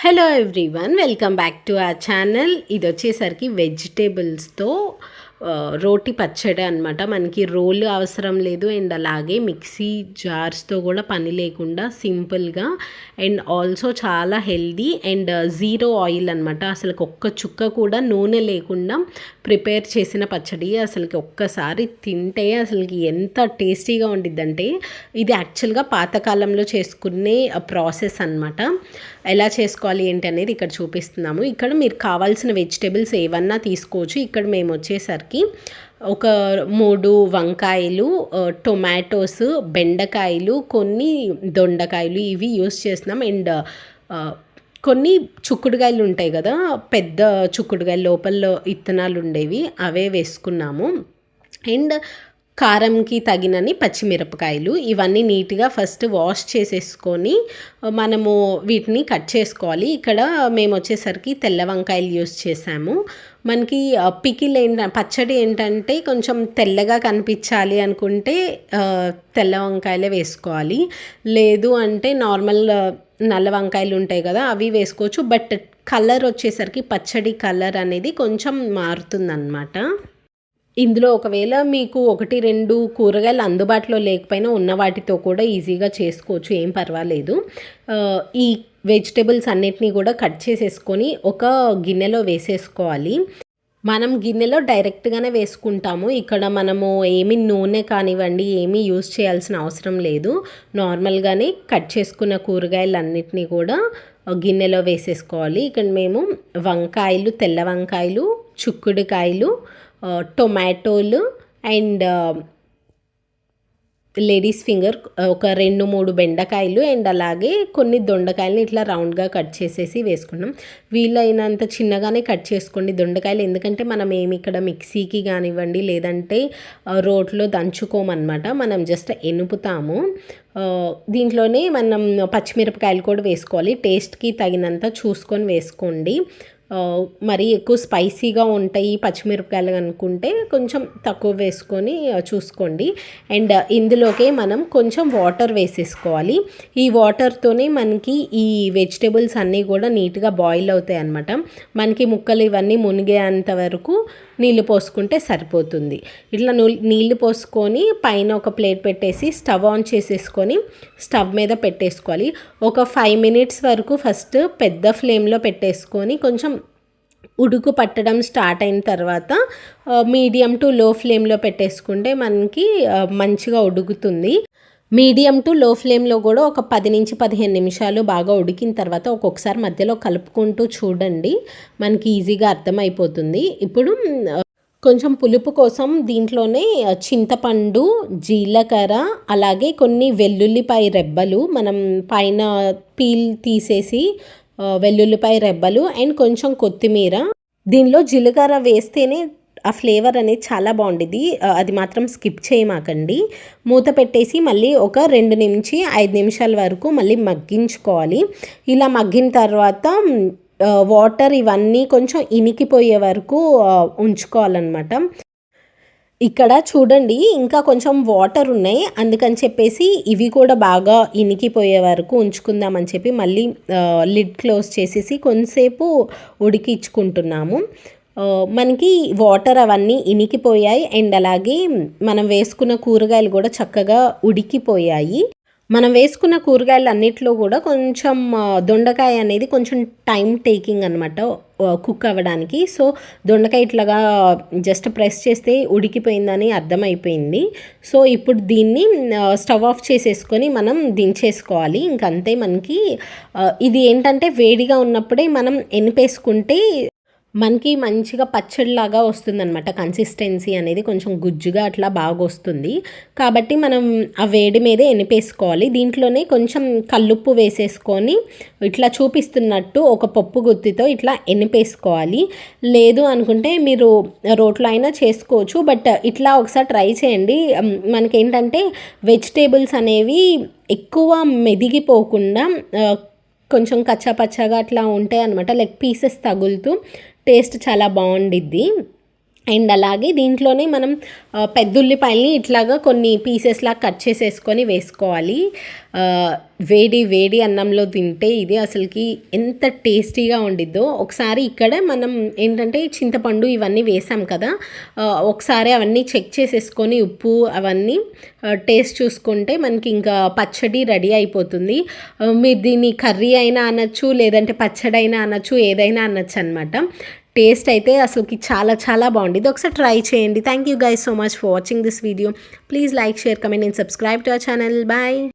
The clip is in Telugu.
Hello everyone welcome back to our channel ఇది వచ్చేసరికి వెజిటేబుల్స్తో రోటి పచ్చడి అనమాట మనకి రోలు అవసరం లేదు అండ్ అలాగే మిక్సీ జార్స్తో కూడా పని లేకుండా సింపుల్గా అండ్ ఆల్సో చాలా హెల్దీ అండ్ జీరో ఆయిల్ అనమాట అసలు ఒక్క చుక్క కూడా నూనె లేకుండా ప్రిపేర్ చేసిన పచ్చడి అసలుకి ఒక్కసారి తింటే అసలుకి ఎంత టేస్టీగా ఉండిద్దంటే ఇది యాక్చువల్గా పాతకాలంలో చేసుకునే ప్రాసెస్ అన్నమాట. ఎలా చేసుకోవాలి ఏంటి అనేది ఇక్కడ చూపిస్తున్నాము. ఇక్కడ మీరు కావాల్సిన వెజిటేబుల్స్ ఏవన్నా తీసుకోవచ్చు. ఇక్కడ మేము వచ్చేసరికి ఒక మూడు వంకాయలు టొమాటోస్ బెండకాయలు కొన్ని దొండకాయలు ఇవి యూస్ చేస్తున్నాం. అండ్ కొన్ని చిక్కుడుకాయలు ఉంటాయి కదా పెద్ద చిక్కుడుకాయలు లోపల ఇత్తనాలు ఉండేవి అవే వేసుకున్నాము. అండ్ కారంకి తగినని పచ్చిమిరపకాయలు ఇవన్నీ నీట్గా ఫస్ట్ వాష్ చేసేసుకొని మనము వీటిని కట్ చేసుకోవాలి. ఇక్కడ మేము వచ్చేసరికి తెల్ల వంకాయలు యూస్ చేసాము మనకి పికిల్ ఏంట పచ్చడి ఏంటంటే కొంచెం తెల్లగా కనిపించాలి అనుకుంటే తెల్ల వంకాయలే వేసుకోవాలి. లేదు అంటే నార్మల్ నల్ల వంకాయలు ఉంటాయి కదా అవి వేసుకోవచ్చు. బట్ కలర్ వచ్చేసరికి పచ్చడి కలర్ అనేది కొంచెం మారుతుందన్నమాట. ఇందులో ఒకవేళ మీకు ఒకటి రెండు కూరగాయలు అందుబాటులో లేకపోయినా ఉన్న వాటితో కూడా ఈజీగా చేసుకోవచ్చు ఏం పర్వాలేదు. ఈ వెజిటేబుల్స్ అన్నిటినీ కూడా కట్ చేసేసుకొని ఒక గిన్నెలో వేసేసుకోవాలి. మనం గిన్నెలో డైరెక్ట్గానే వేసుకుంటాము. ఇక్కడ మనము ఏమి నూనె కానివ్వండి ఏమీ యూజ్ చేయాల్సిన అవసరం లేదు. నార్మల్గానే కట్ చేసుకున్న కూరగాయలన్నిటినీ కూడా గిన్నెలో వేసేసుకోవాలి. ఇక్కడ మేము వంకాయలు తెల్ల వంకాయలు చుక్కుడుకాయలు టొమాటోలు అండ్ లేడీస్ ఫింగర్ ఒక రెండు మూడు బెండకాయలు అండ్ అలాగే కొన్ని దొండకాయలని ఇట్లా రౌండ్గా కట్ చేసేసి వేసుకున్నాం. వీలైనంత చిన్నగానే కట్ చేసుకోండి దొండకాయలు ఎందుకంటే మనం ఏమి ఇక్కడ మిక్సీకి కానివ్వండి లేదంటే రోట్లో దంచుకోమన్నమాట. మనం జస్ట్ ఎనుపుతాము. దీంట్లోనే మనం పచ్చిమిరపకాయలు కూడా వేసుకోవాలి. టేస్ట్కి తగినంత చూసుకొని వేసుకోండి. మరీ ఎక్కువ స్పైసీగా ఉంటాయి పచ్చిమిరపకాయలు అనుకుంటే కొంచెం తక్కువ వేసుకొని చూసుకోండి. అండ్ ఇందులోకే మనం కొంచెం వాటర్ వేసేసుకోవాలి. ఈ వాటర్తోనే మనకి ఈ వెజిటేబుల్స్ అన్నీ కూడా నీట్గా బాయిల్ అవుతాయి అన్నమాట. మనకి ముక్కలు ఇవన్నీ మునిగేంత వరకు నీళ్ళు పోసుకుంటే సరిపోతుంది. ఇట్లా నీళ్ళు పోసుకొని పైన ఒక ప్లేట్ పెట్టేసి స్టవ్ ఆన్ చేసేసుకొని స్టవ్ మీద పెట్టేసుకోవాలి. ఒక ఫైవ్ మినిట్స్ వరకు ఫస్ట్ పెద్ద ఫ్లేమ్లో పెట్టేసుకొని కొంచెం ఉడుకు పట్టడం స్టార్ట్ అయిన తర్వాత మీడియం టు లో ఫ్లేమ్లో పెట్టేసుకుంటే మనకి మంచిగా ఉడుకుతుంది. మీడియం టు లో ఫ్లేమ్లో కూడా ఒక పది నుంచి పదిహేను నిమిషాలు బాగా ఉడికిన తర్వాత ఒక్కొక్కసారి మధ్యలో కలుపుకుంటూ చూడండి. మనకి ఈజీగా అర్థమైపోతుంది. ఇప్పుడు కొంచెం పులుపు కోసం దీంట్లోనే చింతపండు జీలకర్ర అలాగే కొన్ని వెల్లుల్లిపాయ రెబ్బలు మనం పైన పీల్ తీసేసి వెల్లుల్లిపాయ రెబ్బలు అండ్ కొంచెం కొత్తిమీర. దీనిలో జీలకర్ర వేస్తేనే ఆ ఫ్లేవర్ అనేది చాలా బాగుండేది అది మాత్రం స్కిప్ చేయమాకండి. మూత పెట్టేసి మళ్ళీ ఒక రెండు నుంచి ఐదు నిమిషాల వరకు మళ్ళీ మగ్గించుకోవాలి. ఇలా మగ్గిన తర్వాత వాటర్ ఇవన్నీ కొంచెం ఇనికిపోయే వరకు ఉంచుకోవాలన్నమాట. ఇక్కడ చూడండి ఇంకా కొంచెం వాటర్ ఉన్నాయి. అందుకని చెప్పేసి ఇవి కూడా బాగా ఇనికిపోయే వరకు ఉంచుకుందామని చెప్పి మళ్ళీ లిడ్ క్లోజ్ చేసేసి కొంతసేపు ఉడికించుకుంటున్నాము. మనకి వాటర్ అవన్నీ ఇనికిపోయాయి. అండ్ అలాగే మనం వేసుకున్న కూరగాయలు కూడా చక్కగా ఉడికిపోయాయి. మనం వేసుకున్న కూరగాయలు అన్నిట్లో కూడా కొంచెం దొండకాయ అనేది కొంచెం టైం టేకింగ్ అనమాట కుక్ అవ్వడానికి. సో దొండకాయ ఇట్లాగా జస్ట్ ప్రెస్ చేస్తే ఉడికిపోయిందని అర్థమైపోయింది. సో ఇప్పుడు దీన్ని స్టవ్ ఆఫ్ చేసేసుకొని మనం దించేసుకోవాలి. ఇంకంతే మనకి ఇది ఏంటంటే వేడిగా ఉన్నప్పుడే మనం ఎనిపేసుకుంటే మనకి మంచిగా పచ్చడిలాగా వస్తుందన్నమాట. కన్సిస్టెన్సీ అనేది కొంచెం గుజ్జుగా అట్లా బాగా వస్తుంది. కాబట్టి మనం ఆ వేడి మీదే ఎనిపేసుకోవాలి. దీంట్లోనే కొంచెం కల్లుప్పు వేసేసుకొని ఇట్లా చూపిస్తున్నట్టు ఒక పప్పు గుత్తితో ఇట్లా ఎనిపేసుకోవాలి. లేదు అనుకుంటే మీరు రోట్లో అయినా చేసుకోవచ్చు. బట్ ఇట్లా ఒకసారి ట్రై చేయండి. మనకేంటంటే వెజిటేబుల్స్ అనేవి ఎక్కువ మెదిగిపోకుండా కొంచెం కచ్చాపచ్చాగా అట్లా ఉంటాయి అనమాట లెగ్ పీసెస్ తగులుతూ టేస్ట్ చాలా బాగుండిద్ది. అండ్ అలాగే దీంట్లోనే మనం ఆ, పెద్ద ఉల్లిపాయల్ని ఇట్లాగా కొన్ని పీసెస్లా కట్ చేసేసుకొని వేసుకోవాలి. వేడి వేడి అన్నంలో తింటే ఇది అసలుకి ఎంత టేస్టీగా ఉండిద్దో. ఒకసారి ఇక్కడ మనం ఏంటంటే చింతపండు ఇవన్నీ వేసాం కదా ఒకసారి అవన్నీ చెక్ చేసేసుకొని ఉప్పు అవన్నీ టేస్ట్ చూసుకుంటే మనకి ఇంకా పచ్చడి రెడీ అయిపోతుంది. మీరు దీన్ని కర్రీ అయినా అనొచ్చు లేదంటే పచ్చడి అయినా అనొచ్చు ఏదైనా అనొచ్చు అనమాట టేస్ట్ అయితే అసలుకి చాలా చాలా బాగుంది. ఒకసారి ట్రై చేయండి. Thank you guys so much for watching this video please like share comment and subscribe to our channel bye